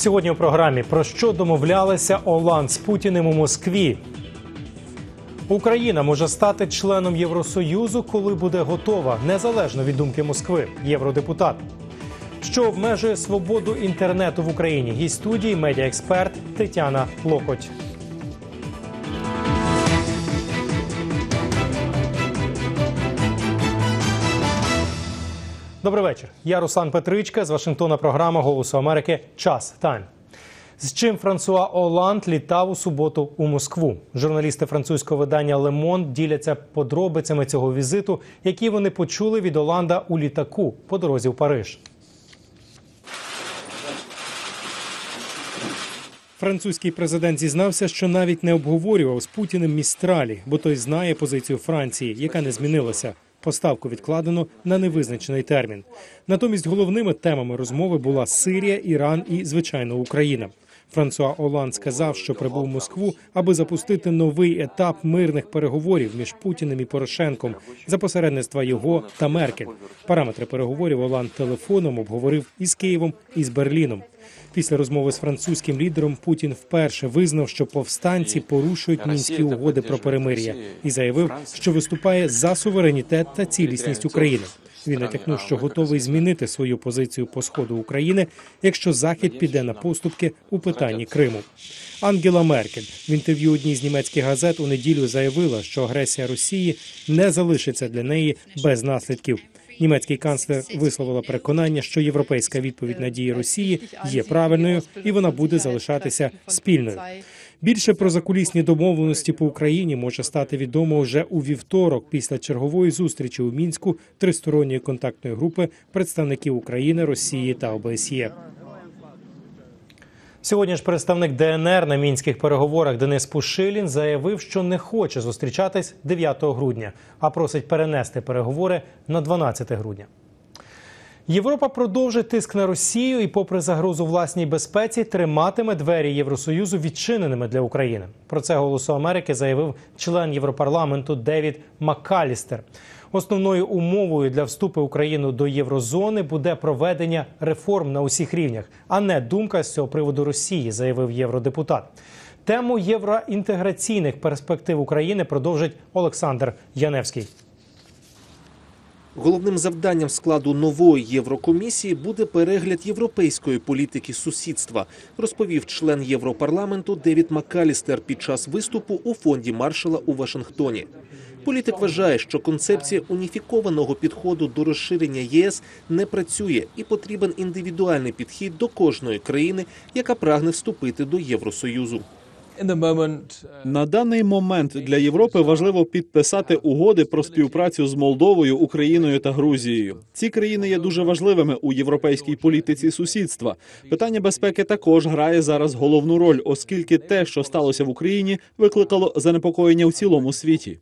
Сьогодні у програмі про що домовлялися Оланд з Путіним у Москві. Україна може стати членом Євросоюзу, коли буде готова, незалежно від думки Москви. Євродепутат. Що обмежує свободу інтернету в Україні? Гість студії медіаексперт Тетяна Локоть. Добрий вечір. Я Руслан Петричка з Вашингтона. Програма Голосу Америки. Час тайм. З чим Франсуа Оланд літав у суботу у Москву. Журналісти французького видання Лемон діляться подробицями цього візиту, які вони почули від Оланда у літаку по дорозі в Париж. Французький президент зізнався, що навіть не обговорював з Путіним містралі, бо той знає позицію Франції, яка не змінилася. Поставку відкладено на невизначений термін. Натомість головними темами розмови була Сирія, Іран і, звичайно, Україна. Франсуа Оланд сказав, що прибув в Москву, аби запустити новий етап мирних переговорів між Путіним і Порошенком за посередництва його та Меркель. Параметри переговорів Оланд телефоном обговорив із Києвом і з Берліном. Після розмови з французьким лідером Путін вперше визнав, що повстанці порушують мінські угоди про перемир'я, і заявив, що виступає за суверенітет та цілісність України. Він натякнув, що готовий змінити свою позицію по сходу України, якщо Захід піде на поступки у питанні Криму. Ангела Меркель в інтерв'ю одній з німецьких газет у неділю заявила, що агресія Росії не залишиться для неї без наслідків. Німецький канцлер висловила переконання, що європейська відповідь на дії Росії є правильною і вона буде залишатися спільною. Більше про закулісні домовленості по Україні може стати відомо вже у вівторок, після чергової зустрічі у мінську тристоронньої контактної групи представників України, Росії та ОБСЄ. Сьогодні ж представник ДНР на мінських переговорах Денис Пушилін заявив, що не хоче зустрічатись 9 грудня, а просить перенести переговори на 12 грудня. Європа продовжить тиск на Росію і, попри загрозу власній безпеці, триматиме двері Євросоюзу відчиненими для України. Про це голосу Америки заявив член Європарламенту Девід Маккалістер. Основною умовою для вступу України до єврозони буде проведення реформ на усіх рівнях, а не думка з цього приводу Росії, заявив євродепутат. Тему євроінтеграційних перспектив України продовжить Олександр Яневський. Головним завданням складу нової Єврокомісії буде перегляд європейської політики сусідства, розповів член Європарламенту Девід Маккалістер під час виступу у фонді Маршала у Вашингтоні. Політик вважає, що концепція уніфікованого підходу до розширення ЄС не працює і потрібен індивідуальний підхід до кожної країни, яка прагне вступити до Євросоюзу. На даний момент для Європи важливо підписати угоди про співпрацю з Молдовою, Україною та Грузією. Ці країни є дуже важливими у європейській політиці сусідства. Питання безпеки також грає зараз головну роль, оскільки те, що сталося в Україні, викликало занепокоєння в цілому світі.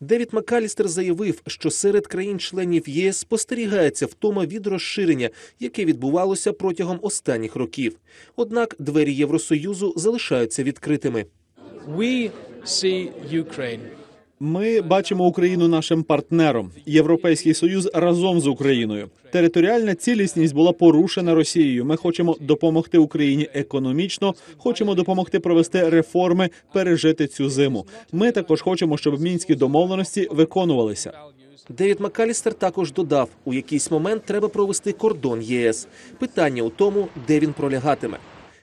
Девід Макалістер заявив, що серед країн-членів ЄС спостерігається втома від розширення, яке відбувалося протягом останніх років. Однак двері Євросоюзу залишаються відкритими. We see Ukraine Ми бачимо Україну нашим партнером. Європейський союз разом з Україною. Територіальна цілісність була порушена Росією. Ми хочемо допомогти Україні економічно, хочемо допомогти провести реформи, пережити цю зиму. Ми також хочемо, щоб мінські домовленості виконувалися. Девід Макалістер також додав, у якийсь момент треба провести кордон ЄС. Питання у тому, де він пролягатиме.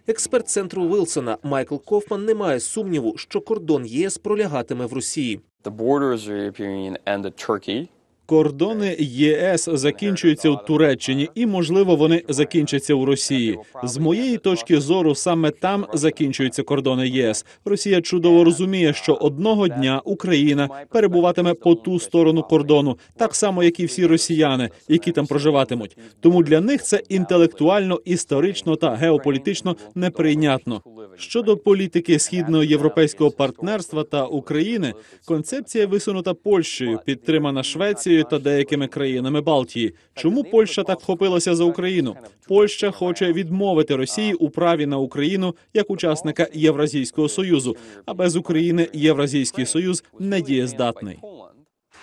Експерт центру Вилсона Майкл Кофман не має сумніву, що кордон ЄС пролягатиме в Росії. the borders of the European and Turkey Кордони ЄС закінчуються у Туреччині, і можливо вони закінчаться у Росії. З моєї точки зору, саме там закінчуються кордони ЄС. Росія чудово розуміє, що одного дня Україна перебуватиме по ту сторону кордону, так само як і всі росіяни, які там проживатимуть. Тому для них це інтелектуально, історично та геополітично неприйнятно. Щодо політики східного європейського партнерства та України, концепція висунута Польщею, підтримана Швецією та деякими країнами Балтії. Чому Польща так вхопилася за Україну? Польща хоче відмовити Росії у праві на Україну як учасника Євразійського союзу. А без України Євразійський союз не дієздатний.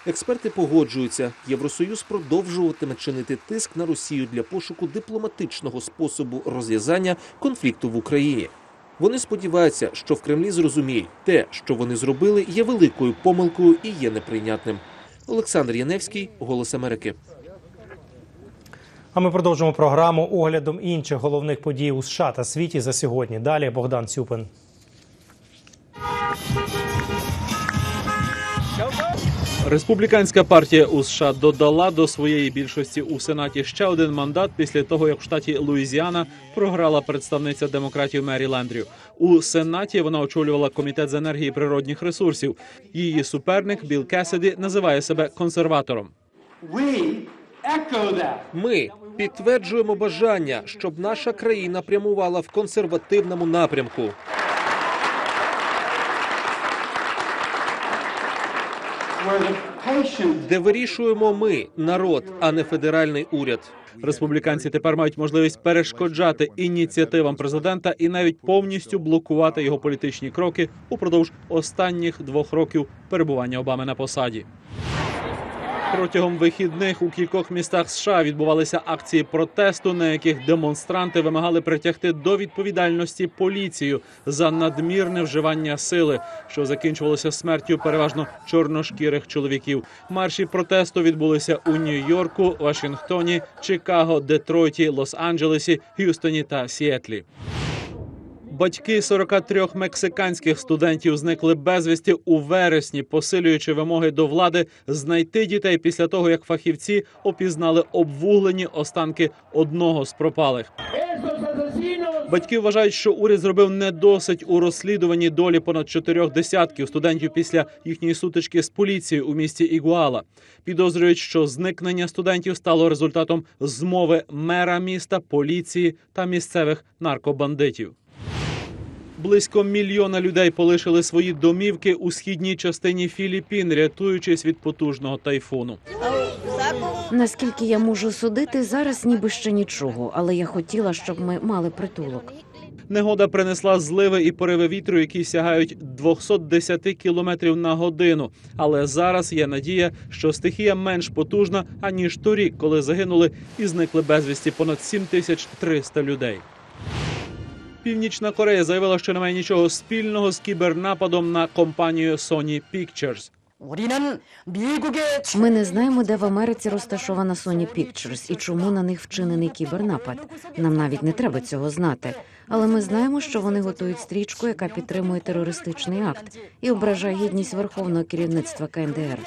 Експерти погоджуються, Євросоюз продовжуватиме чинити тиск на Росію для пошуку дипломатичного способу розв'язання конфлікту в Україні. Вони сподіваються, що в Кремлі зрозуміють, те, що вони зробили, є великою помилкою і є неприйнятним. Олександр Яневський, Голос Америки. А ми продовжимо програму оглядом інших головних подій у США та світі за сьогодні. Далі Богдан Цюпин. Республіканська партія у США додала до своєї більшості у сенаті ще один мандат після того, як в штаті Луїзіана програла представниця демократів Мері Лендрю. У сенаті вона очолювала комітет з енергії і природних ресурсів. Її суперник Білл Кесіді називає себе консерватором. Ми підтверджуємо бажання, щоб наша країна прямувала в консервативному напрямку. Де вирішуємо ми, народ, а не федеральний уряд. Республіканці тепер мають можливість перешкоджати ініціативам президента і навіть повністю блокувати його політичні кроки упродовж останніх двох років перебування Обами на посаді. Протягом вихідних у кількох містах США відбувалися акції протесту, на яких демонстранти вимагали притягти до відповідальності поліцію за надмірне вживання сили, що закінчувалося смертю переважно чорношкірих чоловіків. Марші протесту відбулися у Нью-Йорку, Вашингтоні, Чикаго, Детройті, Лос-Анджелесі, Г'юстоні та Сіетлі. Батьки 43 мексиканських студентів зникли безвісті у вересні, посилюючи вимоги до влади знайти дітей після того, як фахівці опізнали обвуглені останки одного з пропалих. Батьки вважають, що уряд зробив недосить у розслідуванні долі понад чотирьох десятків студентів після їхньої сутички з поліцією у місті Ігуала. Підозрюють, що зникнення студентів стало результатом змови мера міста, поліції та місцевих наркобандитів. Близько мільйона людей полишили свої домівки у східній частині Філіппін, рятуючись від потужного тайфуну. Наскільки я можу судити, зараз ніби ще нічого, але я хотіла, щоб ми мали притулок. Негода принесла зливи і пориви вітру, які сягають 210 кілометрів на годину. Але зараз є надія, що стихія менш потужна аніж торік, коли загинули і зникли безвісті понад 7300 людей. Північна Корея заявила, що немає нічого спільного з кібернападом на компанію Sony Pictures. Ми не знаємо, де в Америці розташована Sony Pictures і чому на них вчинений кібернапад. Нам навіть не треба цього знати. Але ми знаємо, що вони готують стрічку, яка підтримує терористичний акт і ображає гідність верховного керівництва КНДР.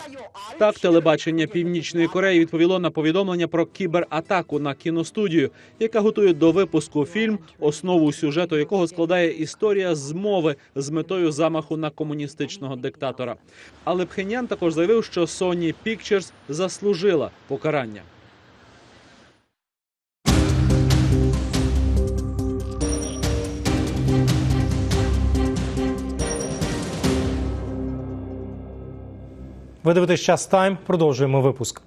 Так, телебачення Північної Кореї відповіло на повідомлення про кібератаку на кіностудію, яка готує до випуску фільм, основу сюжету якого складає історія змови з метою замаху на комуністичного диктатора. Але Пхенян також заявив, що Sony Pictures заслужила покарання. Ви дивитесь час тайм. Продовжуємо випуск.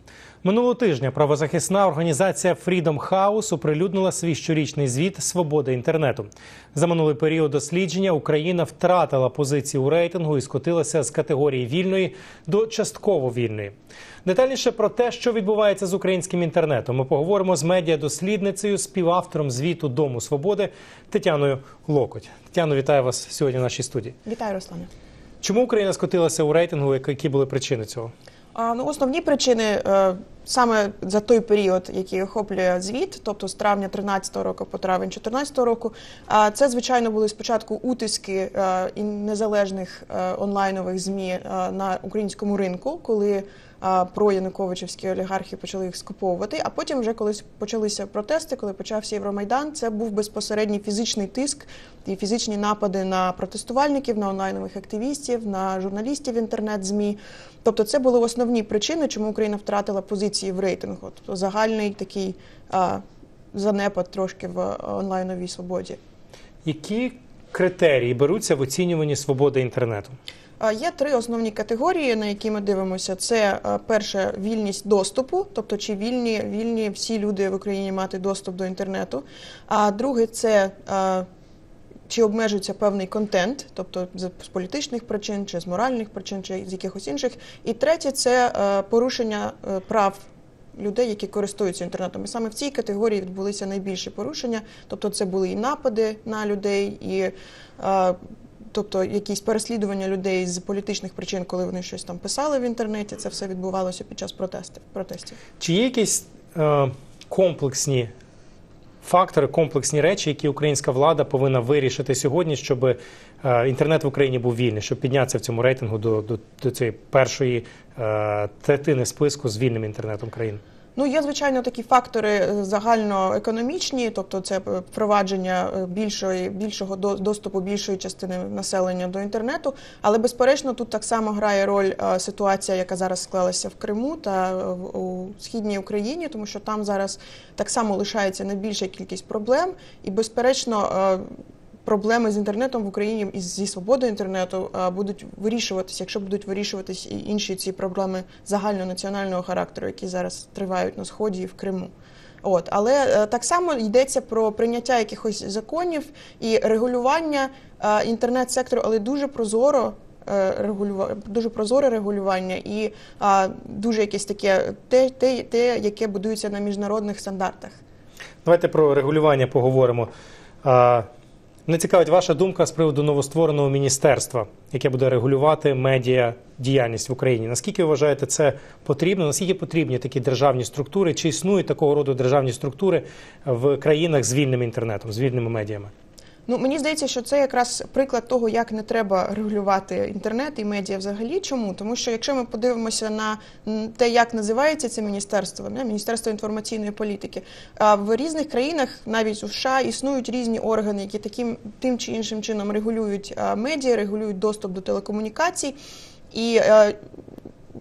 Минулого тижня правозахисна організація Freedom House оприлюднила свій щорічний звіт Свободи інтернету. За минулий період дослідження Україна втратила позиції у рейтингу і скотилася з категорії вільної до частково вільної. Детальніше про те, що відбувається з українським інтернетом, ми поговоримо з медіадослідницею, співавтором звіту Дому Свободи Тетяною Локоть. Тетяно, вітаю вас сьогодні в нашій студії. Вітаю, Руслане. Чому Україна скотилася у рейтингу? Які були причини цього? А, ну, основні причини а, саме за той період, який охоплює звіт, тобто з травня 13 року по травень 14 року, а це звичайно були спочатку утиски а, і незалежних а, онлайнових змі а, на українському ринку, коли е, проянуковичівські олігархи почали їх скуповувати. А потім, вже коли почалися протести, коли почався Євромайдан, це був безпосередній фізичний тиск і фізичні напади на протестувальників, на онлайнових активістів, на журналістів інтернет-змі. Тобто, це були основні причини, чому Україна втратила позиції в рейтингу. Тобто загальний такий а, занепад трошки в онлайновій свободі. Які критерії беруться в оцінюванні свободи інтернету? Є три основні категорії, на які ми дивимося. Це перше вільність доступу, тобто чи вільні, вільні всі люди в Україні мати доступ до інтернету. А друге це чи обмежується певний контент, тобто з політичних причин, чи з моральних причин, чи з якихось інших. І третє це е, порушення е, прав людей, які користуються інтернетом. І саме в цій категорії відбулися найбільші порушення. Тобто, це були і напади на людей, і е, тобто якісь переслідування людей з політичних причин, коли вони щось там писали в інтернеті. Це все відбувалося під час протестів. протестів. Чи є якісь е, комплексні фактори, комплексні речі, які українська влада повинна вирішити сьогодні, щоб е, інтернет в Україні був вільний, щоб піднятися в цьому рейтингу до, до, до цієї першої е, третини списку з вільним інтернетом країн? Ну, є звичайно такі фактори е, загальноекономічні, тобто це е, впровадження е, більшої, більшого до- доступу більшої частини населення до інтернету. Але безперечно, тут так само грає роль ситуація, яка зараз склалася в Криму та у східній Україні, тому що там зараз так само лишається найбільша кількість проблем, і безперечно. Проблеми з інтернетом в Україні і зі свободою інтернету будуть вирішуватися, якщо будуть вирішуватись і інші ці проблеми загальнонаціонального характеру, які зараз тривають на сході і в Криму. От, але е, так само йдеться про прийняття якихось законів і регулювання інтернет-сектору, але дуже прозоро. е, регулюва- Дуже прозоре регулювання і а, дуже якесь таке те, те, те, яке будується на міжнародних стандартах. Давайте про регулювання поговоримо. А, Мене цікавить ваша думка з приводу новоствореного міністерства, яке буде регулювати медіа діяльність в Україні. Наскільки вважаєте це потрібно? Наскільки потрібні такі державні структури? Чи існують такого роду державні структури в країнах з вільним інтернетом, з вільними медіями? Ну мені здається, що це якраз приклад того, як не треба регулювати інтернет і медіа взагалі. Чому? Тому що якщо ми подивимося на те, як називається це міністерство, не міністерство інформаційної політики, а в різних країнах, навіть у США, існують різні органи, які таким тим чи іншим чином регулюють медіа, регулюють доступ до телекомунікацій. І е,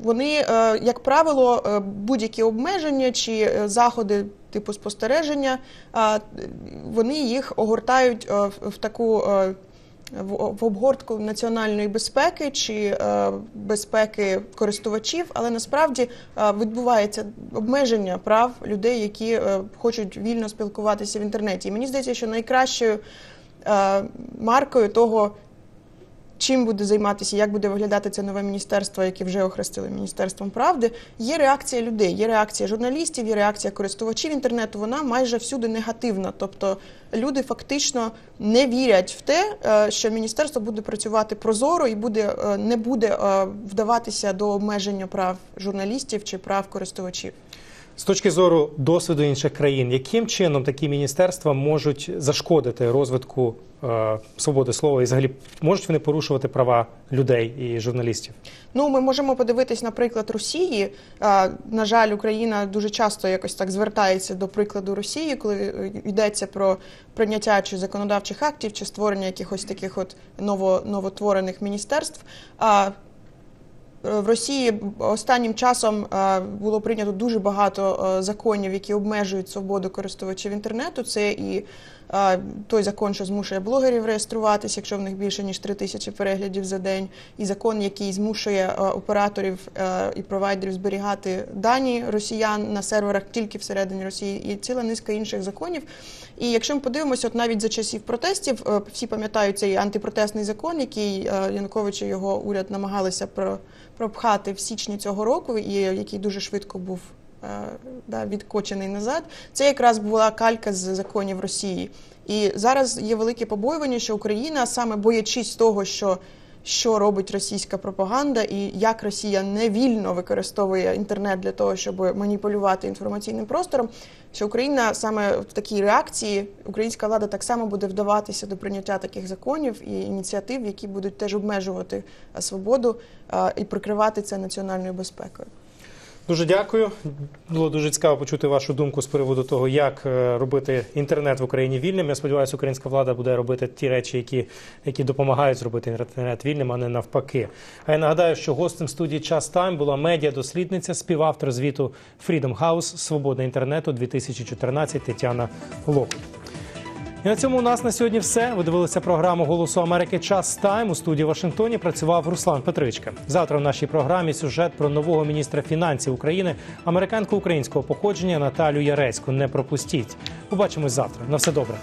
вони, е, як правило, е, будь-які обмеження чи е, заходи типу спостереження, вони їх огортають в- таку в обгортку національної безпеки чи безпеки користувачів, але насправді відбувається обмеження прав людей, які хочуть вільно спілкуватися в інтернеті. І мені здається, що найкращою маркою того, чим буде займатися, як буде виглядати це нове міністерство, яке вже охрестили міністерством правди. Є реакція людей, є реакція журналістів, є реакція користувачів інтернету. Вона майже всюди негативна. Тобто люди фактично не вірять в те, е, що міністерство буде працювати прозоро і буде е, не буде е, вдаватися до обмеження прав журналістів чи прав користувачів. З точки зору досвіду інших країн, яким чином такі міністерства можуть зашкодити розвитку е, свободи слова і взагалі можуть вони порушувати права людей і журналістів? Ну, ми можемо подивитись, наприклад, Росії. А, На жаль, Україна дуже часто якось так звертається до прикладу Росії, коли е, йдеться про прийняття чи законодавчих актів, чи створення якихось таких от ново, новотворених міністерств. А е, в Росії останнім часом е, було прийнято дуже багато е, законів, які обмежують свободу користувачів інтернету. Це і е, той закон, що змушує блогерів реєструватися, якщо в них більше ніж 3 тисячі переглядів за день, і закон, який змушує е, операторів е, і провайдерів зберігати дані росіян на серверах тільки всередині Росії, і ціла низка інших законів. І якщо ми подивимося, от навіть за часів протестів, е, всі пам'ятають цей антипротестний закон, який е, Янукович і його уряд намагалися про пропхати в січні цього року, і який дуже швидко був е, да, відкочений назад. Це якраз була калька з законів Росії. І зараз є велике побоювання, що Україна, саме боячись того, що що робить російська пропаганда, і як Росія невільно використовує інтернет для того, щоб маніпулювати інформаційним простором, що Україна саме в такій реакції, українська влада так само буде вдаватися до прийняття таких законів і ініціатив, які будуть теж обмежувати е, свободу е, і прикривати це національною безпекою. Дуже дякую. Було дуже цікаво почути вашу думку з приводу того, як е, робити інтернет в Україні вільним. Я сподіваюся, українська влада буде робити ті речі, які, які допомагають зробити інтернет вільним, а не навпаки. А я нагадаю, що гостем студії Час Тайм була медіа-дослідниця, співавтор звіту Freedom House Свобода інтернету 2014 Тетяна Локут. І на цьому у нас на сьогодні все. Ви дивилися програму Голосу Америки Час Тайм. У студії Вашингтоні працював Руслан Петричка. Завтра в нашій програмі сюжет про нового міністра фінансів України, американку українського походження Наталю Яреську. Не пропустіть. Побачимось завтра. На все добре.